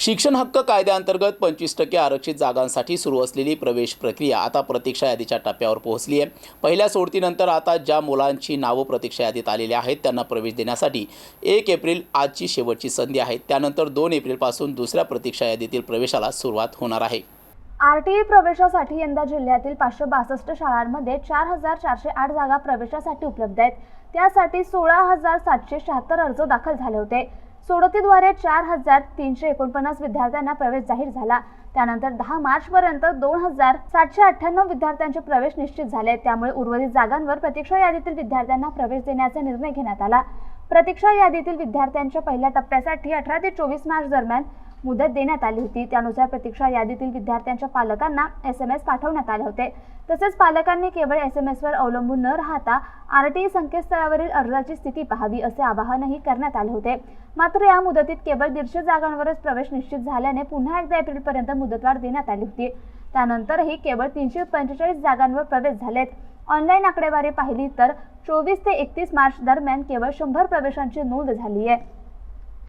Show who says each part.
Speaker 1: शिक्षण हक्क कायद्याअंतर्गत पंचवीस टक्के आरक्षित जागांसाठी सुरू असलेली प्रवेश प्रक्रिया आता प्रतीक्षा यादीच्या टप्प्यावर पोहोचली आहे. पहिल्या सोडतीनंतर आता ज्या मुलांची नावं प्रतीक्षा यादीत आलेली आहेत त्यांना प्रवेश देण्यासाठी एक एप्रिल आजची शेवटची संधी आहे. त्यानंतर दोन एप्रिलपासून दुसऱ्या प्रतीक्षा यादीतील प्रवेशाला सुरुवात होणार आहे.
Speaker 2: आरटीई प्रवेशासाठी यंदा जिल्ह्यातील पाचशे बासष्ट शाळांमध्ये चार हजार चारशे आठ जागा प्रवेशासाठी उपलब्ध आहेत. त्यासाठी सोळा हजार सातशे शहात्तर अर्ज दाखल झाले होते. सोडतीद्वारे चार हजार तीनशे एकोणपन्नास विद्यार्थ्यांना प्रवेश जाहीर झाला. त्यानंतर दहा मार्चपर्यंत दोन हजार सातशे अठ्ठ्याण्णव विद्यार्थ्यांचे प्रवेश निश्चित झाले. त्यामुळे उर्वरित जागांवर प्रतीक्षा यादीतील विद्यार्थ्यांना प्रवेश देण्याचा निर्णय घेण्यात आला. प्रतीक्षा यादीतील विद्यार्थ्यांच्या पहिल्या टप्प्यासाठी अठरा ते चोवीस मार्च दरम्यान मुदत देण्यात आली होती. त्यानुसार प्रतीक्षा यादीतील विद्यार्थ्यांच्या पालकांना एस एम एस पाठवण्यात आले होते. तसेच पालकांनी केवळ एस एम एसवर अवलंबून न राहता आर टी ई संकेतस्थळावरील अर्जाची स्थिती पाहावी असे आवाहनही करण्यात आले होते. मात्र या मुदतीत केवळ दीडशे जागांवरच प्रवेश निश्चित झाल्याने पुन्हा एकदा एप्रिलपर्यंत मुदतवाढ देण्यात आली होती. त्यानंतरही केवळ तीनशे पंचेचाळीस जागांवर प्रवेश झालेत. ऑनलाईन आकडेवारी पाहिली तर चोवीस ते एकतीस मार्च दरम्यान केवळ शंभर प्रवेशांची नोंद झाली आहे.